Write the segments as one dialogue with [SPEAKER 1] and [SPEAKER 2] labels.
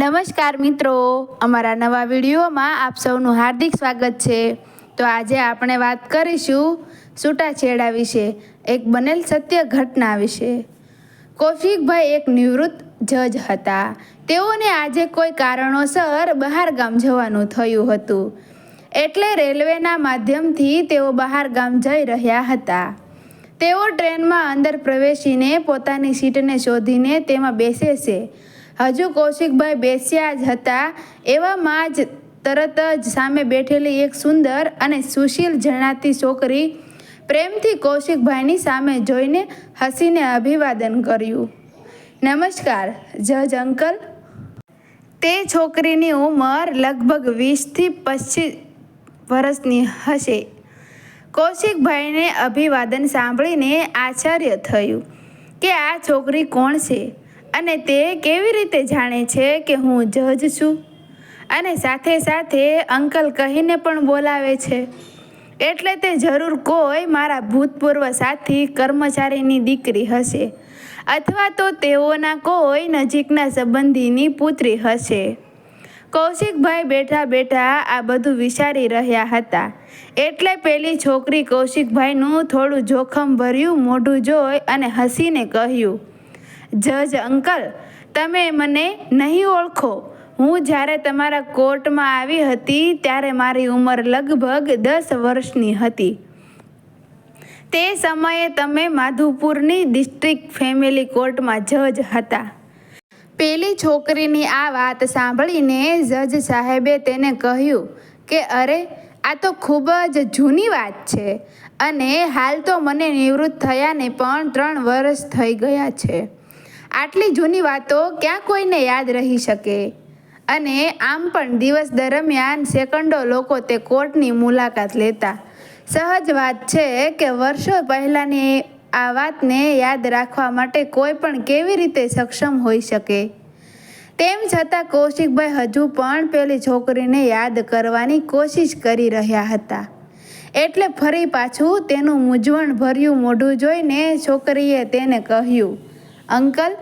[SPEAKER 1] નમસ્કાર મિત્રો, અમારા નવા વિડીયોમાં આપ સૌનું હાર્દિક સ્વાગત છે. તો આજે આપણે વાત કરીશું છૂટાછેડા વિશે, એક બનેલ સત્ય ઘટના વિશે. કૌશિકભાઈ એક નિવૃત્ત જજ હતા. તેઓને આજે કોઈ કારણોસર બહાર ગામ જવાનું થયું હતું. એટલે રેલવેના માધ્યમથી તેઓ બહાર ગામ જઈ રહ્યા હતા. તેઓ ટ્રેનમાં અંદર પ્રવેશીને પોતાની સીટને શોધીને તેમાં બેસે છે. હજુ કૌશિકભાઈ બેસ્યા જ હતા. એવામાં જ તરત જ સામે બેઠેલી એક સુંદર અને સુશીલ જણાતી છોકરી પ્રેમથી કૌશિકભાઈની સામે જોઈને હસીને અભિવાદન કર્યું. નમસ્કાર, જજ અંકલ. તે છોકરીની ઉંમર લગભગ વીસથી પચીસ વર્ષની હશે. કૌશિકભાઈને અભિવાદન સાંભળીને આશ્ચર્ય થયું કે આ છોકરી કોણ છે? અને તે કેવી રીતે જાણે છે કે હું જજ છું? અને સાથે સાથે અંકલ કહીને પણ બોલાવે છે, એટલે તે જરૂર કોઈ મારા ભૂતપૂર્વ સાથી કર્મચારીની દીકરી હશે, અથવા તો તેઓના કોઈ નજીકના સંબંધીની પુત્રી હશે. કૌશિકભાઈ બેઠા બેઠા આ બધું વિચારી રહ્યા હતા. એટલે પેલી છોકરી કૌશિકભાઈનું થોડું જોખમ ભર્યું મોઢું જોઈ અને હસીને કહ્યું જજ અંકલ, તમે મને નહીં ઓળખો. હું જ્યારે તમારા કોર્ટમાં આવી હતી ત્યારે મારી ઉંમર લગભગ દસ વર્ષની હતી. તે સમયે તમે માધુપુરની ડિસ્ટ્રિક્ટ ફેમિલી કોર્ટમાં જજ હતા. પેલી છોકરીની આ વાત સાંભળીને જજ સાહેબે તેને કહ્યું કે, અરે, આ તો ખૂબ જ જૂની વાત છે અને હાલ તો મને નિવૃત્ત થયાને પણ ત્રણ વર્ષ થઈ ગયા છે. આટલી જૂની વાતો ક્યાં કોઈને યાદ રહી શકે? અને આમ પણ દિવસ દરમિયાન સેકન્ડો લોકો તે કોર્ટની મુલાકાત લેતા. સહજ વાત છે કે વર્ષો પહેલાંની આ વાતને યાદ રાખવા માટે કોઈ પણ કેવી રીતે સક્ષમ હોઈ શકે? તેમ છતાં કૌશિકભાઈ હજુ પણ પેલી છોકરીને યાદ કરવાની કોશિશ કરી રહ્યા હતા. એટલે ફરી પાછું તેનું મૂંઝવણ ભર્યું મોઢું જોઈને છોકરીએ તેને કહ્યું અંકલ,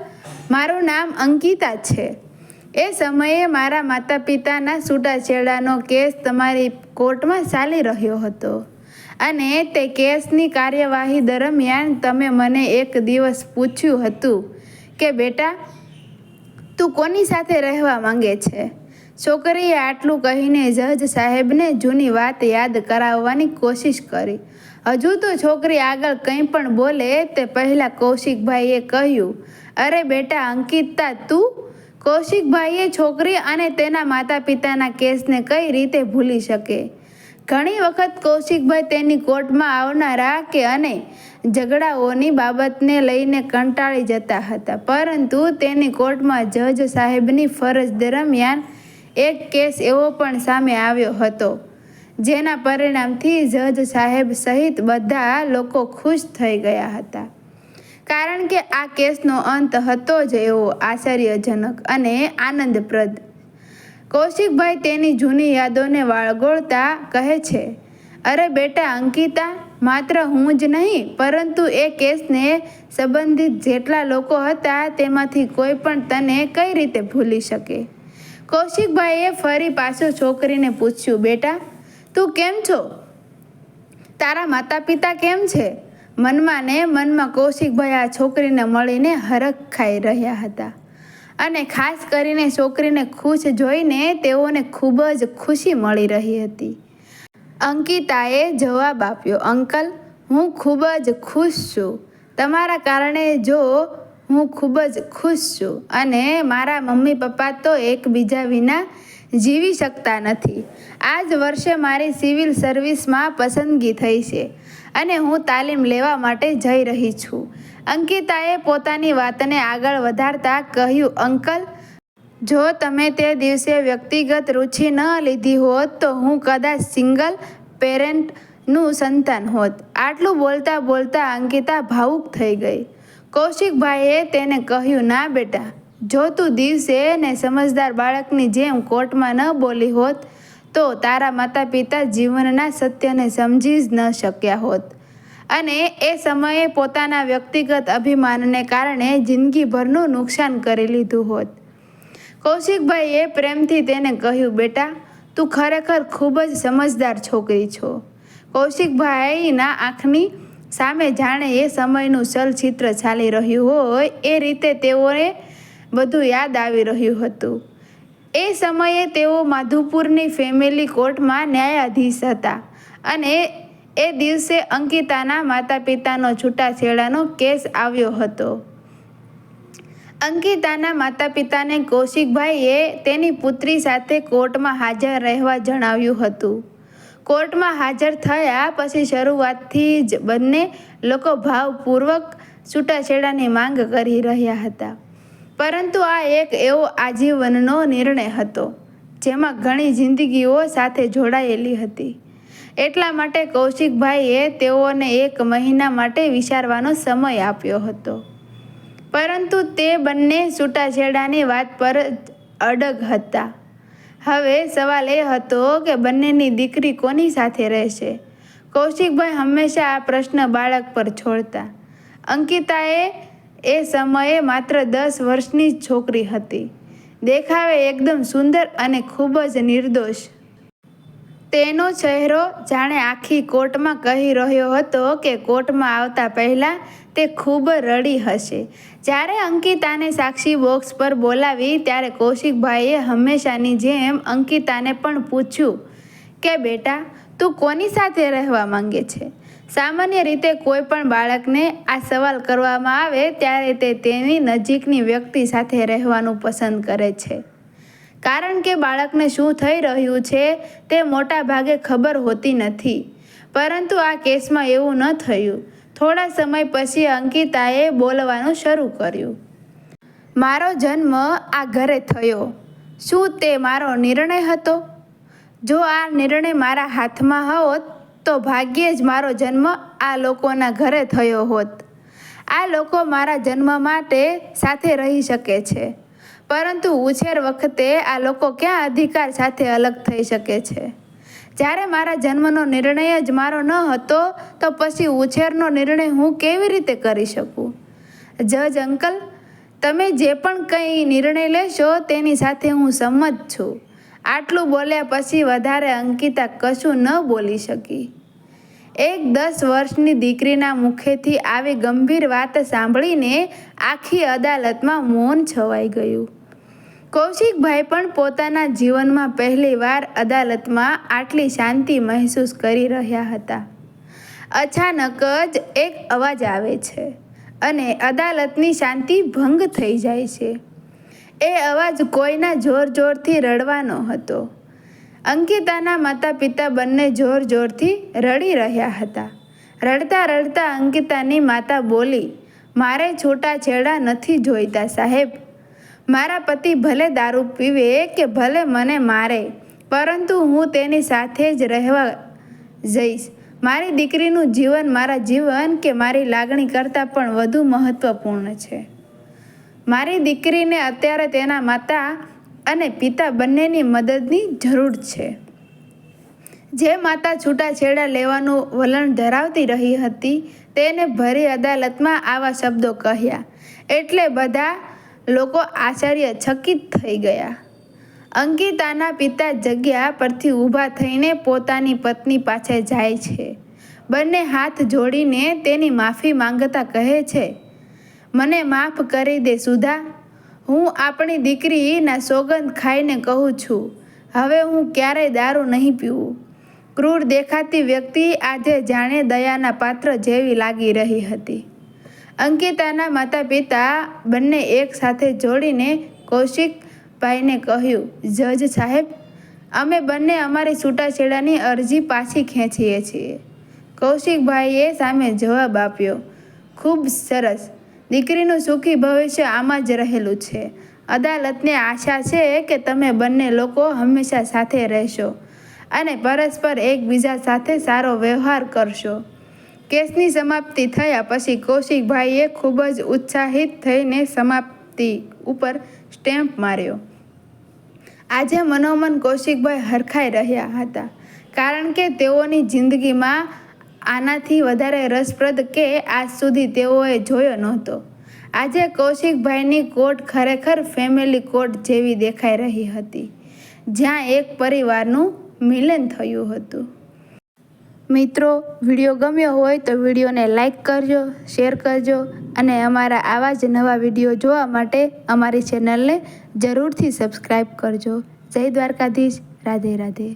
[SPEAKER 1] મારું નામ અંકિતા છે. એ સમયે મારા માતા પિતાના છૂટાછેડાનો કેસ તમારી કોર્ટમાં ચાલી રહ્યો હતો અને તે કેસની કાર્યવાહી દરમિયાન તમે મને એક દિવસ પૂછ્યું હતું કે, બેટા, તું કોની સાથે રહેવા માંગે છે? છોકરીએ આટલું કહીને જજ સાહેબને જૂની વાત યાદ કરાવવાની કોશિશ કરી. હજુ તો છોકરી આગળ કંઈ પણ બોલે તે પહેલાં કૌશિકભાઈએ કહ્યું, અરે બેટા, અંકિતા, તું? કૌશિકભાઈએ છોકરી અને તેના માતા પિતાના કેસને કઈ રીતે ભૂલી શકે? ઘણી વખત કૌશિકભાઈ તેની કોર્ટમાં આવનારા કે અને ઝઘડાઓની બાબતને લઈને કંટાળી જતા હતા, પરંતુ તેની કોર્ટમાં જજ સાહેબની ફરજ દરમિયાન એક કેસ એવો પણ સામે આવ્યો હતો. જેના પરિણામથી જજ સાહેબ સહિત બધા લોકો ખુશ થઈ ગયા હતા. કારણ કે આ કેસનો અંત હતો જ એવો આશ્ચર્યજનક અને આનંદપ્રદ. કૌશિકભાઈ તેની જૂની યાદોને વાળગોળતા કહે છે, અરે બેટા અંકિતા, માત્ર હું જ નહીં, પરંતુ એ કેસને સંબંધિત જેટલા લોકો હતા તેમાંથી કોઈ પણ તને કઈ રીતે ભૂલી શકે? કૌશિકભાઈએ ફરી પાછું છોકરીને પૂછ્યું, બેટા તું કેમ છો? તારા માતા પિતા કેમ છે? મનમાં ને મનમાં કૌશિકભાઈ આ છોકરીને મળીને હરખ ખાઈ રહ્યા હતા. અને ખાસ કરીને છોકરીને ખુશ જોઈને તેઓને ખૂબ જ ખુશી મળી રહી હતી. અંકિતાએ જવાબ આપ્યો, અંકલ, હું ખૂબ જ ખુશ છું. તમારા કારણે જો હું ખૂબ જ ખુશ છું અને મારા મમ્મી પપ્પા તો એકબીજા વિના જીવી શકતા નથી. આ જ વર્ષે મારી સિવિલ સર્વિસમાં પસંદગી થઈ છે અને હું તાલીમ લેવા માટે જઈ રહી છું. અંકિતાએ પોતાની વાતને આગળ વધારતા કહ્યું, અંકલ, જો તમે તે દિવસે વ્યક્તિગત રુચિ ન લીધી હોત તો હું કદાચ સિંગલ પેરેન્ટનું સંતાન હોત. આટલું બોલતા બોલતા અંકિતા ભાવુક થઈ ગઈ. કૌશિકભાઈએ તેને કહ્યું, ના બેટા જો તું દિવસે ને સમજદાર બાળકની જેમ કોર્ટમાં ન બોલી હોત, તો તારા માતા પિતા જીવનના સત્યને સમજી જ ન શક્યા હોત. અને એ સમયે પોતાના વ્યક્તિગત અભિમાનને કારણે જિંદગીભરનું નુકસાન કરી લીધું હોત. કૌશિકભાઈએ પ્રેમથી તેને કહ્યું, બેટા, તું ખરેખર ખૂબ જ સમજદાર છોકરી છો. કૌશિકભાઈના આંખની સામે જાણે એ સમયનું ચલચિત્ર ચાલી રહ્યું હોય, એ રીતે તેઓને બધું યાદ આવી રહ્યું હતું. એ સમયે તેઓ માધુપુરની ફેમિલી કોર્ટમાં ન્યાયાધીશ હતા અને એ દિવસે અંકિતાના માતા પિતાનો છૂટાછેડાનો કેસ આવ્યો હતો. અંકિતાના માતા પિતાને કૌશિકભાઈએ તેની પુત્રી સાથે કોર્ટમાં હાજર રહેવા જણાવ્યું હતું. કોર્ટમાં હાજર થયા પછી શરૂઆતથી જ બંને લોકો ભાવપૂર્વક છૂટાછેડાની માંગ કરી રહ્યા હતા. પરંતુ આ એક એવો આજીવનનો નિર્ણય હતો, જેમાં ઘણી જિંદગીઓ સાથે જોડાયેલી હતી. એટલા માટે કૌશિકભાઈએ તેઓને એક મહિના માટે વિચારવાનો સમય આપ્યો હતો. પરંતુ તે બંને છૂટાછેડાની વાત પર જ અડગ હતા. હવે સવાલ એ હતો કે બંનેની દીકરી કોની સાથે રહેશે? કૌશિકભાઈ હંમેશા આ પ્રશ્ન બાળક પર છોડતા. અંકિતાએ એ સમયે માત્ર દસ વર્ષની જ છોકરી હતી. દેખાવે એકદમ સુંદર અને ખૂબ જ નિર્દોષ. તેનો ચહેરો જાણે આખી કોર્ટમાં કહી રહ્યો હતો કે કોર્ટમાં આવતા પહેલાં તે ખૂબ રડી હશે. જ્યારે અંકિતાને સાક્ષી બોક્સ પર બોલાવી ત્યારે કૌશિકભાઈએ હંમેશાની જેમ અંકિતાને પણ પૂછ્યું કે, બેટા, તું કોની સાથે રહેવા માંગે છે? સામાન્ય રીતે કોઈ પણ બાળકને આ સવાલ કરવામાં આવે ત્યારે તે તેની નજીકની વ્યક્તિ સાથે રહેવાનું પસંદ કરે છે. કારણ કે બાળકને શું થઈ રહ્યું છે તે મોટા ભાગે ખબર હોતી નથી. પરંતુ આ કેસમાં એવું ન થયું. થોડા સમય પછી અંકિતાએ બોલવાનું શરૂ કર્યું. મારો જન્મ આ ઘરે થયો. શું તે મારો નિર્ણય હતો? જો આ નિર્ણય મારા હાથમાં હોત તો ભાગ્યે જ મારો જન્મ આ લોકોના ઘરે થયો હોત. આ લોકો મારા જન્મ માટે સાથે રહી શકે છે. પરંતુ ઉછેર વખતે આ લોકો ક્યાં અધિકાર સાથે અલગ થઈ શકે છે? જ્યારે મારા જન્મનો નિર્ણય જ મારો ન હતો, તો પછી ઉછેરનો નિર્ણય હું કેવી રીતે કરી શકું? જજ અંકલ, તમે જે પણ કંઈ નિર્ણય લેશો તેની સાથે હું સંમત છું. આટલું બોલ્યા પછી વધારે અંકિતા કશું ન બોલી શકી. એક દસ વર્ષની દીકરીના મુખેથી આવી ગંભીર વાત સાંભળીને આખી અદાલતમાં મૌન છવાઈ ગયું. કૌશિકભાઈ પણ પોતાના જીવનમાં પહેલીવાર અદાલતમાં આટલી શાંતિ મહેસૂસ કરી રહ્યા હતા. અચાનક જ એક અવાજ આવે છે અને અદાલતની શાંતિ ભંગ થઈ જાય છે. એ અવાજ કોઈના જોર જોરથી રડવાનો હતો. અંકિતાના માતા પિતા બંને જોર જોરથી રડી રહ્યા હતા. રડતા રડતા અંકિતાની માતા બોલી, મારે છૂટાછેડા નથી જોઈતા સાહેબ. મારા પતિ ભલે દારૂ પીવે કે ભલે મને મારે, પરંતુ હું તેની સાથે જ રહેવા જઈશ. મારી દીકરીનું જીવન મારા જીવન કે મારી લાગણી કરતાં પણ વધુ મહત્ત્વપૂર્ણ છે. મારી દીકરીને અત્યારે તેના માતા અને પિતા બંનેની મદદની જરૂર છે. જે માતા છૂટાછેડા લેવાનું વલણ ધરાવતી રહી હતી, તેને ભરી અદાલતમાં આવા શબ્દો કહ્યા. એટલે બધા લોકો આશ્ચર્યચકિત થઈ ગયા. અંકિતાના પિતા જગ્યા પરથી ઊભા થઈને પોતાની પત્ની પાસે જાય છે. બંને હાથ જોડીને તેની માફી માંગતા કહે છે મને માફ કરી દે સુધા. હું આપણી દીકરીના સોગંદ ખાઈને કહું છું. હવે હું ક્યારેય દારૂ નહીં પીવું. ક્રૂર દેખાતી વ્યક્તિ આજે જાણે દયાના પાત્ર જેવી લાગી રહી હતી. અંકિતાના માતા પિતા બંને એક સાથે જોડીને કૌશિકભાઈને કહ્યું, જજ સાહેબ, અમે બંને અમારી છૂટાછેડાની અરજી પાછી ખેંચીએ છીએ. કૌશિકભાઈએ સામે જવાબ આપ્યો, ખૂબ સરસ. દીકરીનું સુખી ભવિષ્ય આમાં જ રહેલું છે. અદાલતને આશા છે કે તમે બંને લોકો હંમેશા સાથે રહેશો અને પરસ્પર એકબીજા સાથે સારો વ્યવહાર કરશો. કેસની સમાપ્તિ થયા પછી કૌશિકભાઈએ ખૂબ જ ઉત્સાહિત થઈને સમાપ્તિ ઉપર સ્ટેમ્પ માર્યો. આજે મનોમન કૌશિકભાઈ હરખાઈ રહ્યા હતા. કારણ કે તેઓની જિંદગીમાં આનાથી વધારે રસપ્રદ કે આજ સુધી તેઓએ જોયો નહોતો. આજે કૌશિકભાઈની કોટ ખરેખર ફેમિલી કોટ જેવી દેખાઈ રહી હતી, જ્યાં એક પરિવારનું મિલન થયું હતું. મિત્રો, વીડિયો ગમ્યો હોય તો વિડીયોને લાઇક કરજો, શેર કરજો અને અમારા આવા જ નવા વીડિયો જોવા માટે અમારી ચેનલને જરૂરથી સબસ્ક્રાઈબ કરજો. જય દ્વારકાધીશ. રાધે રાધે.